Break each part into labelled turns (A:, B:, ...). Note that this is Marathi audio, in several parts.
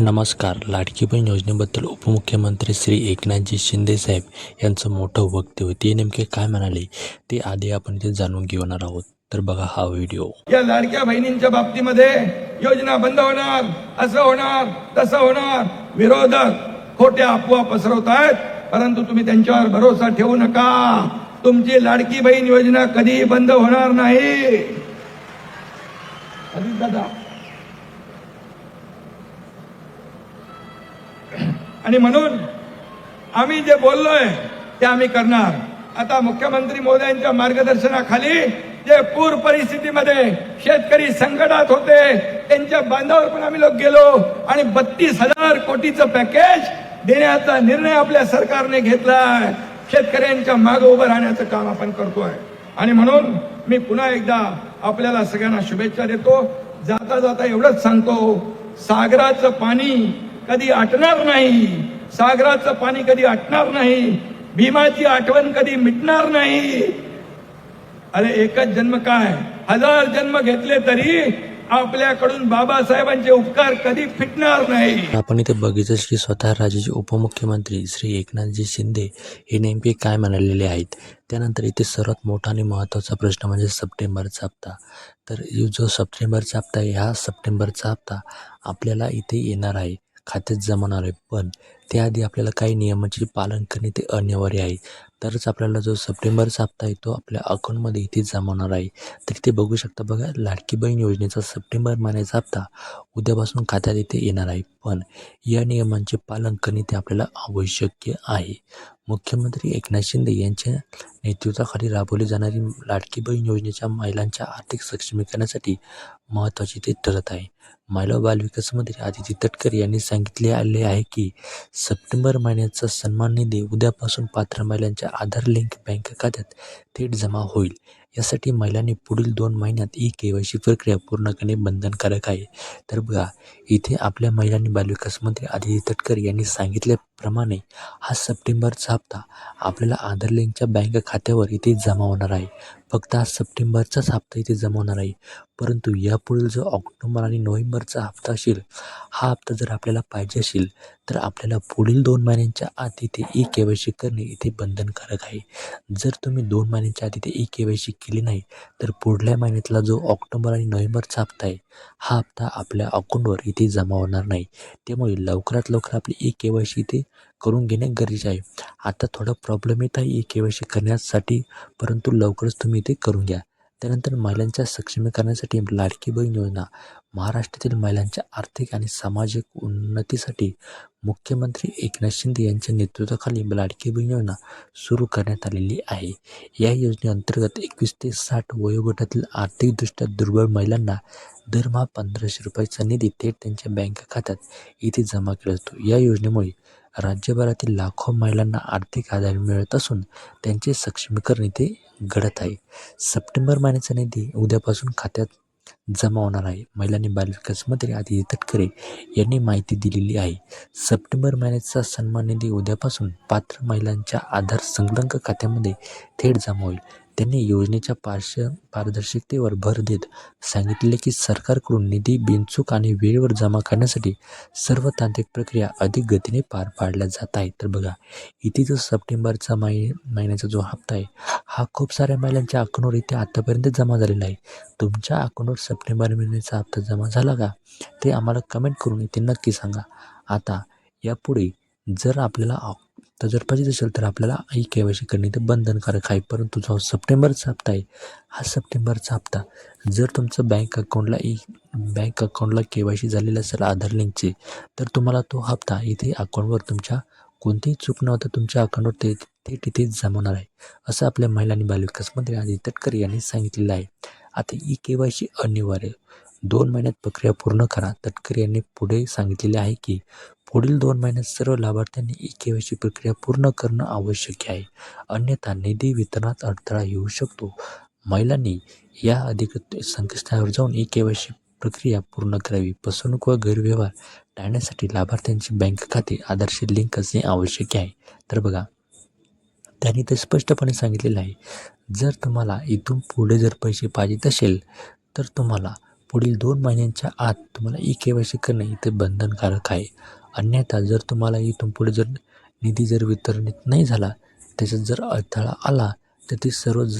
A: नमस्कार. लाडकी बहीण योजनेबद्दल उपमुख्यमंत्री श्री एकनाथजी शिंदे साहेब यांचं मोठं वक्तव्य ते नेमके काय म्हणाले ते आधी आपण ते जाणून घेणार आहोत. तर बघा हा व्हिडिओ.
B: या लाडक्या बहिणींच्या बाबतीमध्ये योजना बंद होणार असं होणार तसं होणार. विरोधक खोट्या अफवा पसरवत आहेत परंतु तुम्ही त्यांच्यावर भरोसा ठेवू नका. तुमची लाडकी बहीण योजना कधीही बंद होणार नाही. दादा आणि म्हणून आम्ही जे बोललोय ते आम्ही करणार. आता मुख्यमंत्री मोदयांच्या मार्गदर्शनाखाली जे पूर परिस्थितीमध्ये शेतकरी संकटात होते त्यांच्या बांधावर पण आम्ही लोक गेलो आणि बत्तीस हजार कोटीचं पॅकेज देण्याचा निर्णय आपल्या सरकारने घेतलाय शेतकऱ्यांच्या मागे उभं राहण्याचं काम आपण करतोय. आणि म्हणून मी पुन्हा एकदा आपल्याला सगळ्यांना शुभेच्छा देतो. जाता जाता एवढंच सांगतो सागराचं पाणी कधी आटणार नाही. सागराचं पाणी कधी आटणार नाही. भीमाची आठवण कधी मिटणार नाही. अरे एकच जन्म काय? हजार जन्म घेतले तरी आपल्याकडून बाबासाहेबांचे उपकार कधी फिटणार नाही.
A: आपण इथे बघितलं श्री स्वतः राज्याचे उपमुख्यमंत्री श्री एकनाथजी शिंदे हे नेमके काय म्हणालेले आहेत? त्यानंतर इथे सर्वात मोठा आणि महत्त्वाचा प्रश्न म्हणजे सप्टेंबरचा हप्ता तर जो सप्टेंबरचा हप्ता आहे ह्या सप्टेंबरचा हप्ता आपल्याला इथे येणार आहे. खात्यात जमणार आहे. पण त्याआधी आपल्याला काही नियमाचे पालन करणे ते अनिवार्य आहे. तरच आपल्याला जो सप्टेंबरचा हप्ता आहे तो आपल्या अकाउंटमध्ये इथे जमवणार आहे. तर इथे बघू शकता बघा लाडकी बहीण योजनेचा सप्टेंबर महिन्याचा हप्ता उद्यापासून खात्यात इथे येणार आहे. पण या नियमांचे पालन करणे ते आपल्याला आवश्यक आहे. मुख्यमंत्री एकनाथ शिंदे यांच्या नेतृत्वाखाली राबवली जाणारी लाडकी बहीण योजनेच्या महिलांच्या आर्थिक सक्षमीकरणासाठी महत्त्वाची ते ठरत आहे. महिला बालविकास मंत्री आदिती तटकरे यांनी सांगितले आले आहे की सप्टेंबर महिन्याचा सन्मान निधी उद्यापासून पात्र महिलांच्या आधार लिंक बँक खात्यात थेट जमा होईल. यासाठी महिलांनी पुढील दोन महिन्यात ई के वाय सी प्रक्रिया पूर्ण करणे बंधनकारक आहे. तर बघा इथे आपल्या महिलांनी बालविकास मंत्री आदिती तटकरे यांनी प्रमाणे हा सप्टेंबरचा हप्ता आपल्याला आधार लिंकच्या बँक खात्यावर इथे जमा होणार आहे. फक्त हा सप्टेंबरचाच हप्ता इथे जमा होणार आहे. परंतु यापुढील जो ऑक्टोबर आणि नोव्हेंबरचा हप्ता असेल हा हप्ता जर आपल्याला पाहिजे असेल तर आपल्याला पुढील दोन महिन्यांच्या आत इथे ई के वाय सी करणे इथे बंधनकारक आहे. जर तुम्ही दोन महिन्यांच्या आत इथे ई के वाय सी केली नाही तर पुढल्या महिन्यातला जो ऑक्टोबर आणि नोव्हेंबरचा हप्ता आहे हा हप्ता आपल्या अकाउंटवर इथे जमा होणार नाही. त्यामुळे लवकरात लवकर आपली ई के वाय सी इथे करून घेणे गरजेचे आहे. आता थोडा प्रॉब्लेम येत आहे. ई के वाय सी करण्यासाठी परंतु लवकरच तुम्ही इथे करून घ्या. त्यानंतर महिलांच्या सक्षमीकरणासाठी लाडकी बहीण योजना. महाराष्ट्रातील महिलांच्या आर्थिक आणि सामाजिक उन्नतीसाठी मुख्यमंत्री एकनाथ शिंदे यांच्या नेतृत्वाखाली लाडकी बहीण योजना सुरू करण्यात आलेली आहे. या योजनेअंतर्गत एकवीस ते साठ वयोगटातील आर्थिकदृष्ट्या दुर्बल महिलांना दरमहा पंधराशे रुपयाचा निधी थेट त्यांच्या बँक खात्यात इथे जमा केला जातो. या योजनेमुळे राज्यभरातील लाखो महिलांना आर्थिक आधार मिळत असून त्यांचे सक्षमीकरण इथे घडत आहे. सप्टेंबर महिन्याचा निधी उद्यापासून खात्यात जमा होणार आहे. महिलांनी बालविकास मंत्री आदिती तटकरे यांनी माहिती दिलेली आहे. सप्टेंबर महिन्याचा सन्मान निधी उद्यापासून पात्र महिलांच्या आधार संलग्न खात्यामध्ये थेट जमा होईल. त्यांनी योजनेच्या पार्श पारदर्शकतेवर भर देत सांगितले की सरकारकडून निधी बिनचूक आणि वेळेवर जमा करण्यासाठी सर्व तांत्रिक प्रक्रिया अधिक गतीने पार पाडल्या जात आहेत. तर बघा इथे जो सप्टेंबरचा माहि महिन्याचा जो हप्ता आहे हा खूप साऱ्या महिलांच्या अकाउंटवर इथे आत्तापर्यंत जमा झालेला आहे. तुमच्या अकाउंटवर सप्टेंबर महिन्याचा हप्ता जमा झाला का ते आम्हाला कमेंट करून इथे नक्की सांगा. आता यापुढे जर आपल्याला तर जर पाहिजे असेल तर आपल्याला ई के वाय सी करणे ते बंधनकारक आहे. परंतु जो सप्टेंबरचा हप्ता आहे हा सप्टेंबरचा हप्ता जर तुमचं बँक अकाउंटला ई बँक अकाउंटला के वाय सी झालेलं असेल आधार लिंकचे तर तुम्हाला तो हप्ता इथे अकाउंटवर तुमच्या कोणतीही चूक न होता तुमच्या अकाउंटवर ते ते तिथे जमवणार आहे. असं आपल्या महिला आणि बालविकास मंत्री आदित्य तटकरे यांनी सांगितलेलं आहे. आता ई के वाय सी अनिवार्य. दोन महिन्यात प्रक्रिया पूर्ण करा. तटकरे यांनी पुढे सांगितलेले आहे की पुढील दोन महिन्यात सर्व लाभार्थ्यांनी ई के वाय सी प्रक्रिया पूर्ण करणं आवश्यक आहे. अन्यथा निधी वितरणात अडथळा येऊ शकतो. महिलांनी या अधिकृत संकेतस्थळावर जाऊन ई के वाय सी प्रक्रिया पूर्ण करावी. फसवणूक व गैरव्यवहार टाळण्यासाठी लाभार्थ्यांची बँक खाते आधारशी लिंक असणे आवश्यक आहे. तर बघा त्यांनी ते स्पष्टपणे सांगितलेलं आहे. जर तुम्हाला इथून पुढे जर पैसे पाहिजेत असेल तर तुम्हाला पुढील दोन महिन्यांच्या आत तुम्हाला ई के वाय सी करणे इथे बंधनकारक आहे. अन्यथा जर तुम्हाला इथून पुढे जर निधी जर वितरणित नाही झाला त्याच्यात जर अडथळा आला तर ती सर्व ज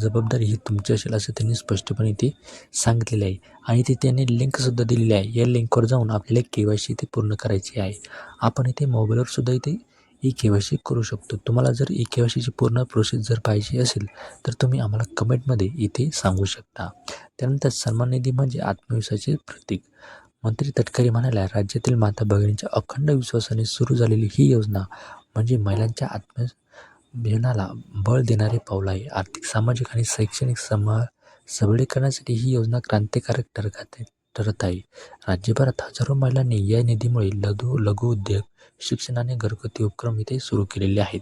A: जबाबदारी ही तुमची असेल असं त्यांनी स्पष्टपणे इथे सांगितलेले आहे. आणि ते त्यांनी लिंकसुद्धा दिलेली आहे. या लिंकवर जाऊन आपल्याला के वाय सी इथे पूर्ण करायची आहे. आपण इथे मोबाईलवर सुद्धा इथे ई के वाय सी करू शकतो. तुम्हाला जर ई के वाय सीची पूर्ण प्रोसेस जर पाहिजे असेल तर तुम्ही आम्हाला कमेंटमध्ये इथे सांगू शकता. त्यानंतर सन्मान निधी म्हणजे आत्मविश्वासाचे प्रतीक. मंत्री तटकरे म्हणाल्या राज्यातील माता भगिनींच्या अखंड विश्वासाने सुरू झालेली ही योजना म्हणजे महिलांच्या आत्मजीवनाला बळ देणारे पाऊल आहे. आर्थिक सामाजिक आणि शैक्षणिक समा सबलीकरणासाठी ही योजना क्रांतिकारक ठरकात ठरत आहे. राज्यभरात हजारो महिलांनी या निधीमुळे लघु लघु उद्योग शिक्षण आणि घरगुती उपक्रम इथे सुरू केलेले आहेत.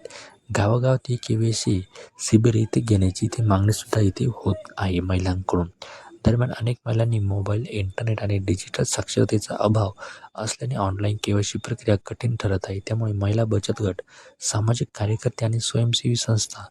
A: गावागावात ही के वी सी शिबिर इथे घेण्याची इथे मागणीसुद्धा इथे होत आहे महिलांकडून. दरम्यान अनेक महिलांनी मोबाईल इंटरनेट आणि डिजिटल साक्षरतेचा अभाव असल्याने ऑनलाईन के वाय सी प्रक्रिया कठीण ठरत आहे. त्यामुळे महिला बचत गट सामाजिक कार्यकर्ते आणि स्वयंसेवी संस्था